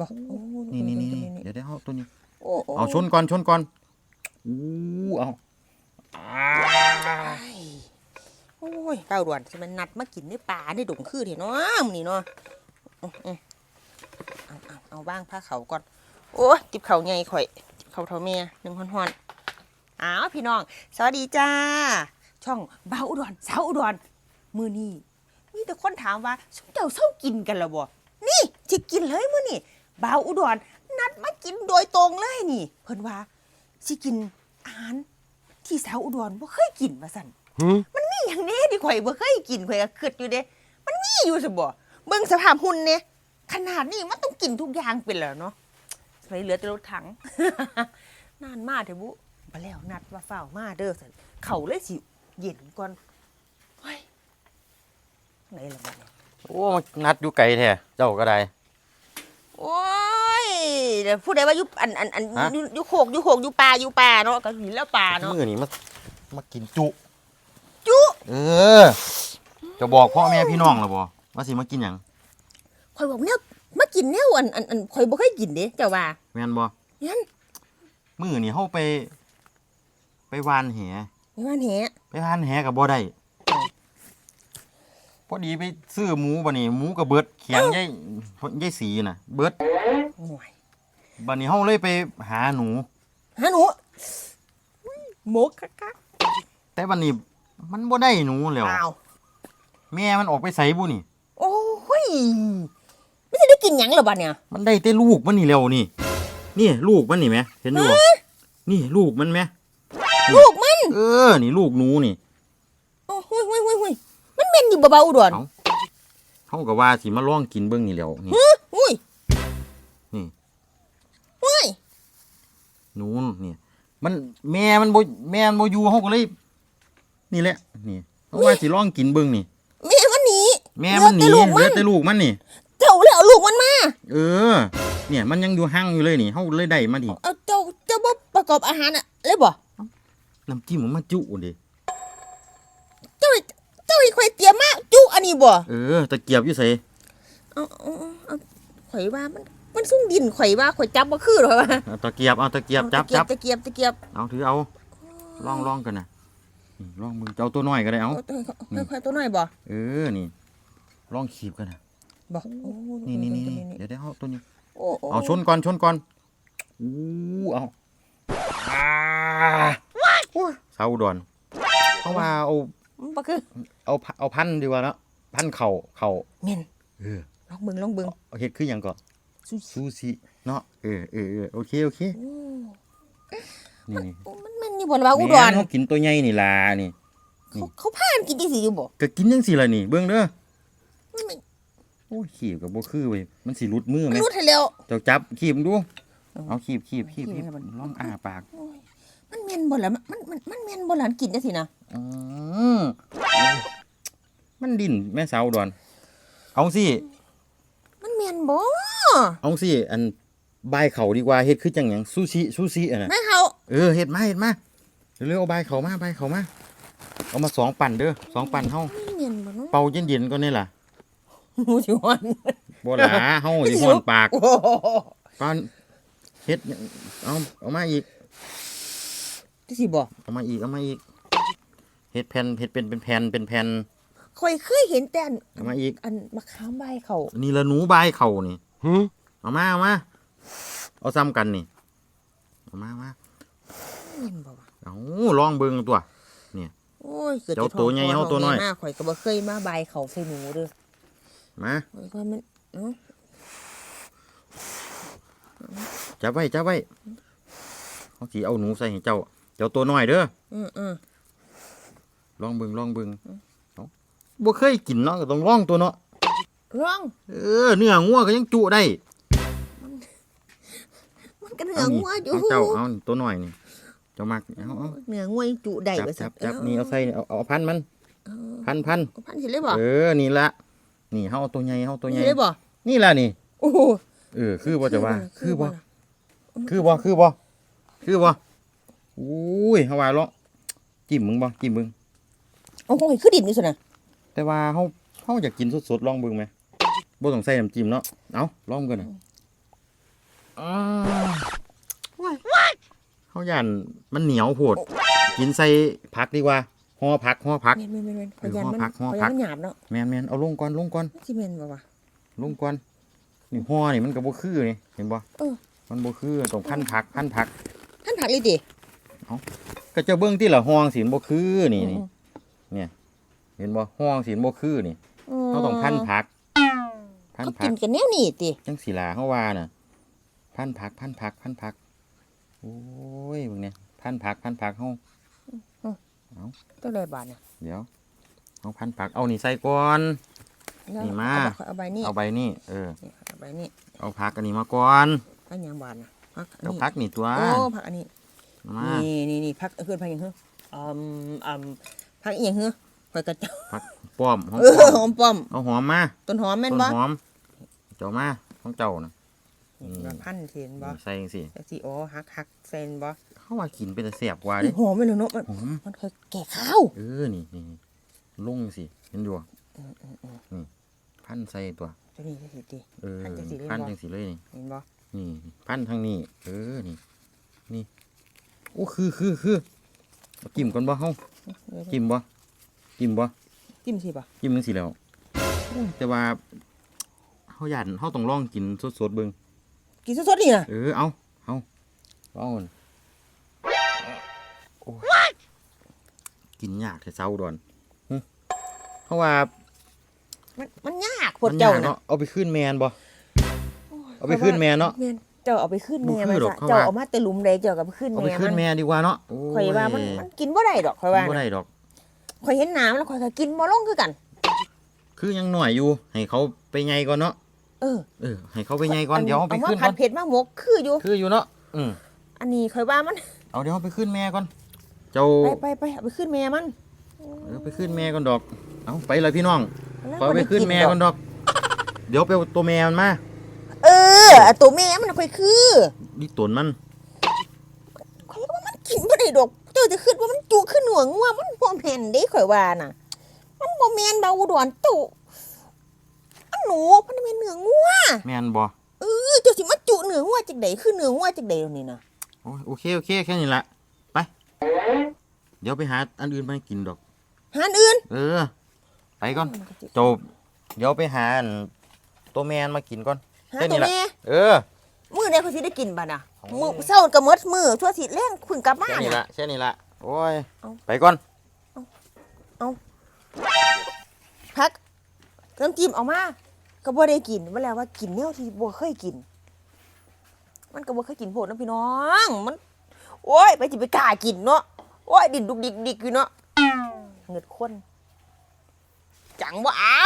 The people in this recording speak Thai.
บอกโอ้นี่นี่นี่เดี๋ยวได้เอาตัวนี้โอ้โอ้เอาชนก่อนชนก่อนอู้เอาอ่าโอ้ยเก้าด่วนจะมันนัดมากินในป่าในดงคือเถอะเนาะมื้อนี้เนาะอื้ออื้อเอาเอาเอาบ้างผ้าเขาวก่อน โอ้ยจิบเขาวใหญ่ข่อยจิบเขาวเท่าเมียหนึ่งฮ้อนๆอ้าวพี่น้อง สวัสดีจ้า ช่องบ่าวอุดรสาวอุดรมื้อนี้มีแต่คนถามว่าสุเจ้าเศร้ากินกันแล้วบ่นี่สิกินเลยมื้อนี้ บ่าวอุดรนัดมากินโดยตรงเลยนี่ เพิ่นว่าสิกินอาหารที่สาวอุดรบ่เคยกินว่าซั่นมันมีอย่างนี้ที่ข่อยบ่เคยกินข่อยก็คิดอยู่เด้ มันมีอยู่ซะบ่เบิ่งสภาพหุ่นเนี่ยขนาดนี้มันต้องกินทุกอย่างเป็นแล้วเนาะสมัยเหลือแต่รถถัง นานมากเถอะบุบ่แล้วนัดว่าเฝ้าวมาเด้อซั่นเขาเลยสิเย็นก่อนเฮ้ยไหนล่ะบัดเนี่ยโอ้ นัดอยู่ไกลแท้เจ้าก็ได้ โอ้ยเดี๋ยวผู้ใดว่าอยู่อันอันอันฮะอยู่อยู่โคกอยู่โคกอยู่ป่าอยู่ป่าเนาะก็หินแล้วป่าเนาะมือนี่มามากินจุ จุเออ จะบอกพ่อแม่พี่น้องแล้วบ่ว่าสิมากินหยังข่อยบอกเนี่ยมากินแนวอันอันอันข่อยบ่เคยกินเด้เจ้าว่า แม่นบ่งั้นมือนี่เฮาไป ไปวานแห ไม่ว่าแหไปวานแหกับบ่ได้ พอดีไปซื้อหมูบ่นี่หมูกับเบิดเขียงยายยายสีน่ะ เบิดห่วยบัดนี้เฮาเลยไปหาหนู ฮะหนูอุ๊ยหมกคักคักแต่บัดนี้มันบ่ได้หนูแล้วอ้าวแม่มันออกไปไสบุนี่ โอ้ยไม่ใช่ได้กินหยังเหรอบ้านเนี่ย มันได้แต่ลูกมันนี่แล้วนี่ นี่ลูกมันนี่ไหมเห็นอยู่บ่นี่ลูกมันไหมลูกมัน เออ นี่ลูกหนูนี่ โอ้หุยหุยหุยหุยมันเป็น อยู่เบาๆอุดรเอ้าเขาก็ว่าสิมาลองกินเบิ่งนี่แล้วนี่หุยนี่หุยหนูนี่มันแม่มันบ่แม่มันบ่อยู่เขาก็เลย นี่แหละ นี่เขาว่าสิลองกินเบิ่งนี่ แม่มันหนีแม่มันหนีเหลือแต่ลูกเหลืมัอนแต่ลูกมันนี่ เจ้าเลยเอาลูกมันมา เออ เนี่ย มันยังอยู่ห่างอยู่เลยนี่เขาเลยได้มาดิเอาเจ้าเจ้าบ่ประกอบอาหารอะเลยบ่น้ำจิ้มมันมาจุดิเจ้าเจ้าให้ข่อยเตรียมมาจุอั นนี้บ่เออตะเกียบอยู่ไสเอาเอาเอาเอาข่อยว่ามันมันสุ่งดินข่อยว่าข่อยจับบ่คือหรอกว่าเอาตะเกียบเอาตะเกียบจับตะเกียจับบตะเกียบตะเกียบเอาถือเอาลองลองกันนะนี่ลองมึงจะเอาตัวน้อยก็ได้เอา เอาค่อยๆตัวน้อยบ่เออนี่ลองขีบกันนะบ่โอ้นี่นี่นี่นี่เดี๋ยวได้เอาตัวนี้โอ้โเอาชนก่อนชนก่อนอู้เอาอ่าเสาอุดอนเพราะว่าเอามันบ่คือเอาเอาพันดีกว่าเนาะ พันเข่าเข่าแม่นเออลองเบิ่งลองเบิ่งเอาเฮ็ดคือหยังก่อนซูชิซูชิเนาะเออเออเออโอเคโอเคโอ้นี่นี่มันแม่นอยู่บ่ล่ะว่าอุดแม่รนเขากินตัวใหญ่นี่ล่ะนี่เขาเขาพากันกินจังซี่อยู่บ่ก็กินจังซี่ล่ะนี่ เบิ่งเด้อมันไม่โอ้ยขีบกับบ่คือเว้ยมันสิหลุดมือมัไหนมรู้ให้แล้วเจ้าจับขีบดูเอาเอาขีบขีบขีบขีขีบบให้มันลองอ้าปากโอ้ยมันแม่นบ่ล่ะมันมันมันแม่นบ่ล่ะกินจังซี่นะอืม มันดิ้นแม่สาวอุดอนเอาสิมันแม่นบ่เอาสิอันบายเขาดีกว่าเฮ็ดคือจังหยังซูชิซูชิอะนะแม่เขาเออเฮ็ดมาเฮ็ดมาเร็วๆเอาบายเขามาบายเขามาเอามาสองปั่นเด้อสองปั่นเฮามันแม่นบ่เนาะเป่าเย็นๆก่อนนี่ล่ะหูสิวันบ่หลาเฮาสิฮ้อนปากโอ้โหปานเฮ็ดเอาเอามาอีกจังซี่บ่เอามาอีกเอามาอีกเฮ็ดแผ่นเฮ็ดเป็นเป็นแผ่นเป็นแผ่น ข่อยเคยเห็นแต่อันเอามาอีก อันมะขามใบเขานี่ละหนูบายเขานี่เอามาเอามาเอาซ้ำกันนี่เอามาเอามาแม่นบ่วะเอาลองเบิ่งตัว โอ้ยกิดเจ้าจะท้องตัวใหญ่พ่อเอาตัวน้อยท้งแม่มาข่อยก็บ่เคยมาใบเขาใส่หนูเด้อมาข่อยก็มันเอ้าจับไว้จับไว้เขาสิเอาหนูใส่ให้เจ้า เจ้าตัวน้อยเด้อ อืออือลองเบิ่งลองเบิ่งเอา บ่เคยกินเนาะก็ต้องลองตัวเนาะร้องเออเนื้องัวก็ยังจุได้ มันก็เหนืเอาอนี่งัวอยู่เอาเจ้าเอานี่ตัวน้อยนี่เจ้ามักเอาเอาเหนืองัวยังจุได้จับว่าจัซั่บจับนี่เอาใส่เอาเอาพันมันเออพันพันเอาพันสิเลยบ่เออนี่ละนี่เฮาเอาตัวใหญ่เฮาตัวใหญ่สิเลยบ่นี่ล่ะนี่โอ้โหเออคือบ่จะว่า คือบ่ล่ะคือบ่คือบ่คือบ่อุ้ยเฮาว่าเลาะจิ้มมึงบ่จิ้มมึงโอ้โหคือดินนี่ซั่นน่ะ แต่ว่าเฮาเฮาเฮาอยากกินสดๆลองเบิ่งไหมบ่ต้องใส่น้ำจิ้มเนาะเอาลองกันนะอืมเขาย่านมันเหนียวโพดกินใส่ผักดีกว่าห่อผักห่อผักแม่นแม่นแม่นแม่นเออขยันมันห่อผักห่อขผัยันกมันหยาบเนาะแมนแมนเอาลงก่อนลงก่อนสิแม่นบ่วะ ลงก่อนนี่ห่อนี่มันก็บ่คือนี่เห็นบ่เออ มันบ่คือต้องพันผักพันผัก ท่านผักเลยดิก็จะเบิ่งที่ละห้องสีนบ่คือนี่นี่อืม เห็นบ่ห้องสีนบ่คือนี่เขาต้องพันผัก พันเขาผักิกนกันแนวนี้ติจังสีลาเขาว่าน่ะ พันผัก พันผัก พันผัก โอ้ยมึงเนี่ยพันผัก พันผักเฮาตัวใดบาทน่ะเดี๋ยวเอาพันผัก เอานี่ใส่ก่อน แล้วนี่มา เอเอาใบนี้เอาใบนี่เออ นี่เอาใบนี้เอาผักอันนี้มาก่อนอันหยังบาทน่ะผักอันเอานี้ผักนี่ตัวโอ้ผักอันนี้ มานี่นี่นี่ผักเพื่อนผักหยังเหรออืมอืมผักอีหยังเหรอ ข่อยกระเจ้าป้อมหอมเออหอมป้อม เอาหอมมาต้นหอมแม่นต้นบ่หอม เจ้ามาของเจ้าน่ะนี่อืมว่าพันเห็นบ่ใส่จังซี่จังซี่อ๋อหักหักเซนบ่เขาว่ากินเป็นแต่แซ่บกว่าอุ๊เด้ยหอมไปเลยเนาะมันหอม มันเคยแก่ข้าวเออ นี่นี่ลุงสิเห็นอยู่บ่นี่พันใส่ตัว ตัวนี้จังซี่ติเออ พันจังสิเลยพันบ่จังสิเลยนี่ เห็นบ่นี่ พันทางนี้ เออ นี่ นี่ โอ้ คือคือคือเอาจิ้มก่อนบ่เฮาเดี๋ยวจิ้มบ่ จิ้มบ่จิ้มสิบ่จิ้มจังสิแล้วอู้แต่ว่าเฮาย่านเฮาต้องลองกินสดๆเบิ่งกินสดๆนี่น่ะเออเอาเอาเอาหั่นโอ้ยกินยากแต่เช้าดอนหึเพราะว่า มันมันยากพวมักนเจ้ายากน่ะเนาะเอาไปขึ้นแมนบ่เอาไปขึ้นแม่เนาะแม่เจ้าเอาไปขึ้นแม่บ่คืมาอดอกซะเขาเจ้าว่าเอามาแต่หลุมใดเจ้าก็ไปขึ้นเอาแม่ไปขึ้นมันแม่ดีกว่าเนาะโอ้ข่อยว่ามันมันกินบ่ได้ดอกข่อยว่าบ่น่ะได้ดอก ข่อยเห็นน้ำแล้วข่อยก็กินบ่ลงคือกัน คือยังหน่อยอยู่ ให้เขาไปไงก่อนเนาะเออเออให้เขาไปไงก่อนเดี๋ยวเอาไปมาขึ้นผัก่อดนเผ็ดมาหมกคืออยู่ คืออยู่เนาะอืมอันนี้ข่อยว่ามันเอาเดี๋ยวเอาไปขึ้นแม่ก่อน เจ้าไปไปไปเอาไปขึ้นแม่มันเอาไปขึ้นแม่ก่อนดอก เอาไปเลยพี่น้องแล้วขอไปขึ้นแม่ก่อนดอก เดี๋ยวไปเอาตัวแม่มันมาเออเอาตัวแม่มันเอาไปคือดิตนมันข่อยว่ามันกินบ่ได้ดอกเจ้าจะขึ้นว่ามันจุขึ้นหนวงงัวมันบ่แม่นเด้ข่อยว่าน่ะ มันบ่แม่นเบาอุดรตุอันหนูมันเป็นเนื้องัวแม่นบ่เออเจ้าสิมาจุเนื้องัวจักไดคือเนื้องัวจักไดเดี๋ยวนี้น่ะโอ้ยโอเคโอเคแค่นี้ละไป เดี๋ยวไปหาอันอื่นมาให้กินดอก หาอันอื่น เออ ไปก่อนจบเดี๋ยวไปหาอันตัวแมนมากินก่อนหาแค่ตันี้วละแม่ เออ มื้อใดเขาสิได้กินบัดน่ะโอ้มื้อเช้าก็หมดมื้อทั่วสิแล่งเพิ่งกลับมาแค่นี้น่ะละแค่นี้ละโอ้ย เอา ไปก่อน พักน้ำจิ้มออกมาก็บ่ได้กินว่าแล้วว่ากินแนวที่บ่เคยกิน มันก็บ่เคยกินโพดนะพี่น้องมัน โอ้ยไปสิไปกล้ากินเนาะโอ้ยดินดุกดิกดิกอยู่เนาะเงิดคนจังบ่เอา